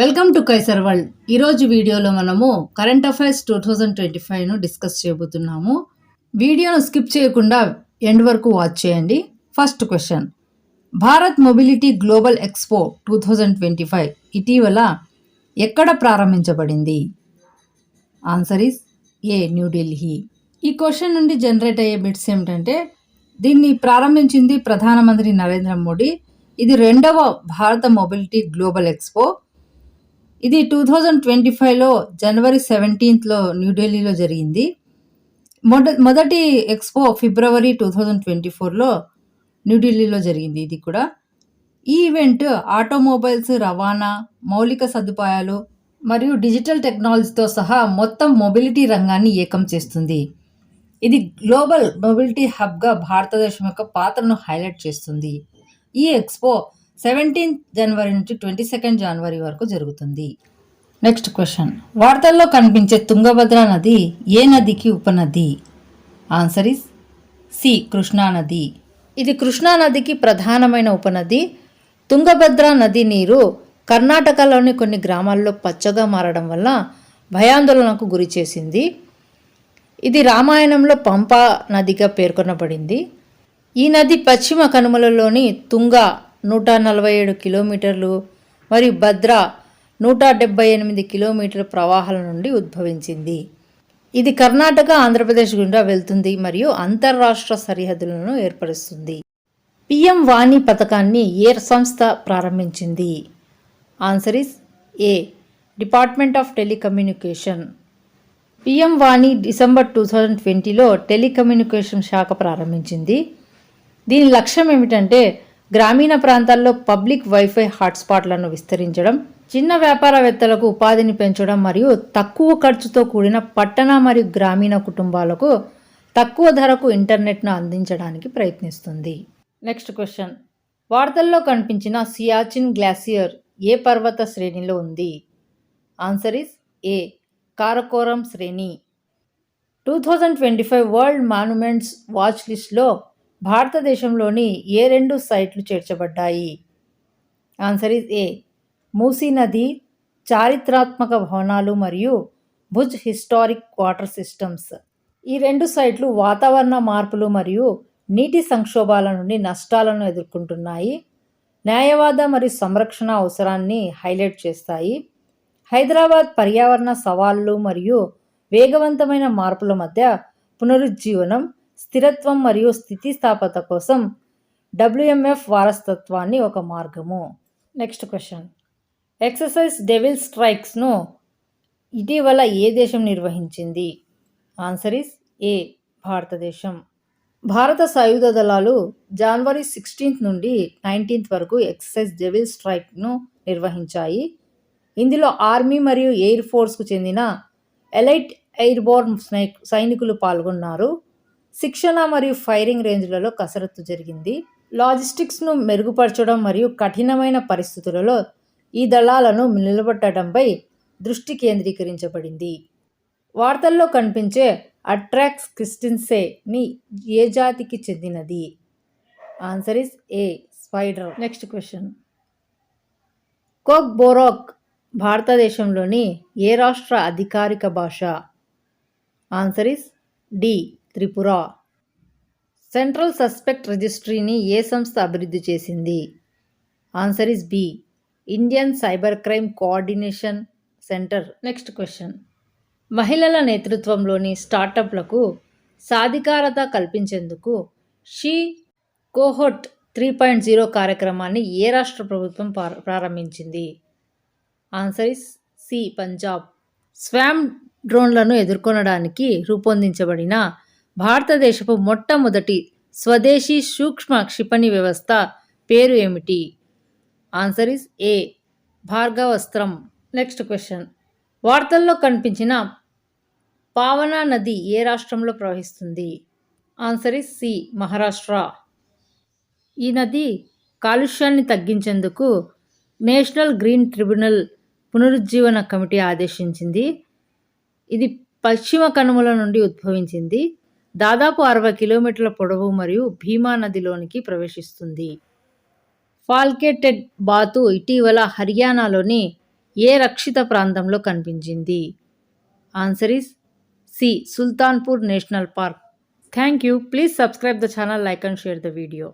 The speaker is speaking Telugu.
Welcome to Kaiser world. ఈరోజు వీడియోలో మనము current affairs two thousand twenty ఫైవ్ను discuss చేయబోతున్నాము. వీడియోను స్కిప్ చేయకుండా ఎండ్ వరకు వాచ్ చేయండి. First question. Bharat mobility global expo two thousand twenty five ఇటీవల ఎక్కడ ప్రారంభించబడింది? ఆన్సర్ ఈస్ ఏ న్యూఢిల్లీ ఈ క్వశ్చన్ నుండి జనరేట్ అయ్యే బిట్స్ ఏమిటంటే దీన్ని ప్రారంభించింది ప్రధానమంత్రి నరేంద్ర మోడీ. ఇది రెండవ భారత మొబిలిటీ గ్లోబల్ ఎక్స్పో ఇది టూ థౌజండ్ ట్వంటీ ఫైవ్లో జనవరి సెవెంటీన్త్లో న్యూఢిల్లీలో జరిగింది. మొద మొదటి ఎక్స్పో ఫిబ్రవరి టూ థౌజండ్ ట్వంటీ ఫోర్లో న్యూఢిల్లీలో జరిగింది ఇది కూడా. ఈ ఈవెంట్ ఆటోమొబైల్స్ రవాణా మౌలిక సదుపాయాలు మరియు డిజిటల్ టెక్నాలజీతో సహా మొత్తం మొబిలిటీ రంగాన్ని ఏకం చేస్తుంది. ఇది గ్లోబల్ మొబిలిటీ హబ్గా భారతదేశం యొక్క పాత్రను హైలైట్ చేస్తుంది. ఈ ఎక్స్పో సెవెంటీన్త్ జనవరి నుంచి ట్వంటీ సెకండ్ జనవరి వరకు జరుగుతుంది. Next question. వార్తల్లో కనిపించే తుంగభద్ర నది ఏ నదికి ఉపనది? ఆన్సర్ ఇస్ సి కృష్ణా నది. ఇది కృష్ణా నదికి ప్రధానమైన ఉపనది. తుంగభద్ర నది నీరు కర్ణాటకలోని కొన్ని గ్రామాల్లో పచ్చగా మారడం వల్ల భయాందోళనకు గురి చేసింది. ఇది రామాయణంలో పంపా నదిగా పేర్కొనబడింది. ఈ నది పశ్చిమ కనుమలలోని తుంగ నూట నలభై ఏడు కిలోమీటర్లు మరియు భద్ర నూట డెబ్బై ఎనిమిది కిలోమీటర్ల ప్రవాహాల నుండి ఉద్భవించింది. ఇది కర్ణాటక ఆంధ్రప్రదేశ్ గుండా వెళ్తుంది మరియు అంతర్రాష్ట్ర సరిహద్దులను ఏర్పరుస్తుంది. పిఎం వాణి పథకాన్ని ఏ సంస్థ ప్రారంభించింది. Answer is A department of telecommunication. PM Vani December two thousand ట్వంటీలో టెలికమ్యూనికేషన్ శాఖ ప్రారంభించింది. దీని లక్ష్యం ఏమిటంటే గ్రామీణ ప్రాంతాల్లో పబ్లిక్ వైఫై హాట్స్పాట్లను విస్తరించడం చిన్న వ్యాపారవేత్తలకు ఉపాధిని పెంచడం మరియు తక్కువ ఖర్చుతో కూడిన పట్టణ మరియు గ్రామీణ కుటుంబాలకు తక్కువ ధరకు ఇంటర్నెట్ను అందించడానికి ప్రయత్నిస్తుంది. Next question. వార్తల్లో కనిపించిన సియాచిన్ గ్లాసియర్ ఏ పర్వత శ్రేణిలో ఉంది? Answer is A. కారకోరం శ్రేణి. Two thousand twenty five world monuments watch లిస్ట్లో భారతదేశంలోని ఏ రెండు సైట్లు చేర్చబడ్డాయి? ఆన్సర్ ఇస్ ఏ. మూసీ నది చారిత్రాత్మక భవనాలు మరియు భుజ్ హిస్టారిక్ వాటర్ సిస్టమ్స్. ఈ రెండు సైట్లు వాతావరణ మార్పులు మరియు నీటి సంక్షోభాల నుండి నష్టాలను ఎదుర్కొంటున్నాయి. న్యాయవాద మరియు సంరక్షణ అవసరాన్ని హైలైట్ చేస్తాయి. హైదరాబాద్ పర్యావరణ సవాళ్ళు మరియు వేగవంతమైన మార్పుల మధ్య పునరుజ్జీవనం స్థిరత్వం మరియు స్థితిస్థాపత కోసం డబ్ల్యూఎంఎఫ్ వారసత్వాన్ని ఒక మార్గము. నెక్స్ట్ క్వశ్చన్ ఎక్సర్సైజ్ డెవిల్ స్ట్రైక్స్ను ఇటీవల ఏ దేశం నిర్వహించింది? ఆన్సర్ ఇస్ ఏ భారతదేశం. భారత సాయుధ దళాలు జనవరి సిక్స్టీన్త్ నుండి నైన్టీన్త్ వరకు ఎక్సర్సైజ్ డెవిల్ స్ట్రైక్ను నిర్వహించాయి. ఇందులో ఆర్మీ మరియు ఎయిర్ ఫోర్స్కు చెందిన ఎలైట్ ఎయిర్బోర్న్ సైనికులు పాల్గొన్నారు. శిక్షణ మరియు ఫైరింగ్ రేంజ్లలో కసరత్తు జరిగింది. లాజిస్టిక్స్ను మెరుగుపరచడం మరియు కఠినమైన పరిస్థితులలో ఈ దళాలను నిలబెట్టడంపై దృష్టి కేంద్రీకరించబడింది. వార్తల్లో కనిపించే అట్రాక్స్ క్రిస్టిన్సేని ఏ జాతికి చెందినది? Answer is a spider. Next question. Kokborok భారతదేశంలోని ఏ రాష్ట్ర అధికారిక భాష? Answer is D Tripura. Central suspect రిజిస్ట్రీని ఏ సంస్థ అభివృద్ధి చేసింది? Answer is B. Indian cyber crime coordination centre. Next question. మహిళల నేతృత్వంలోని స్టార్టప్లకు సాధికారత కల్పించేందుకు she cohort three point zero కార్యక్రమాన్ని ఏ రాష్ట్ర ప్రభుత్వం ప్రారంభించింది? Answer is C Punjab. Swarm డ్రోన్లను ఎదుర్కొనడానికి రూపొందించబడిన భారతదేశపు మొట్టమొదటి స్వదేశీ సూక్ష్మ క్షిపణి వ్యవస్థ పేరు ఏమిటి? Answer is a Bhargavastra next question వార్తల్లో కనిపించిన పావనా నది ఏ రాష్ట్రంలో ప్రవహిస్తుంది? Answer is C Maharashtra. ఈ నది కాలుష్యాన్ని తగ్గించేందుకు నేషనల్ గ్రీన్ ట్రిబ్యునల్ పునరుజ్జీవన కమిటీ ఆదేశించింది. ఇది పశ్చిమ కనుమల నుండి ఉద్భవించింది. దాదాపు అరవై కిలోమీటర్ల పొడవు మరియు భీమా నదిలోనికి ప్రవేశిస్తుంది. ఫాల్కెటెడ్ బాతు ఇటీవల హర్యానాలోని ఏ రక్షిత ప్రాంతంలో కనిపించింది? Answer is C Sultanpur national park. Thank you please subscribe the channel like and share the video.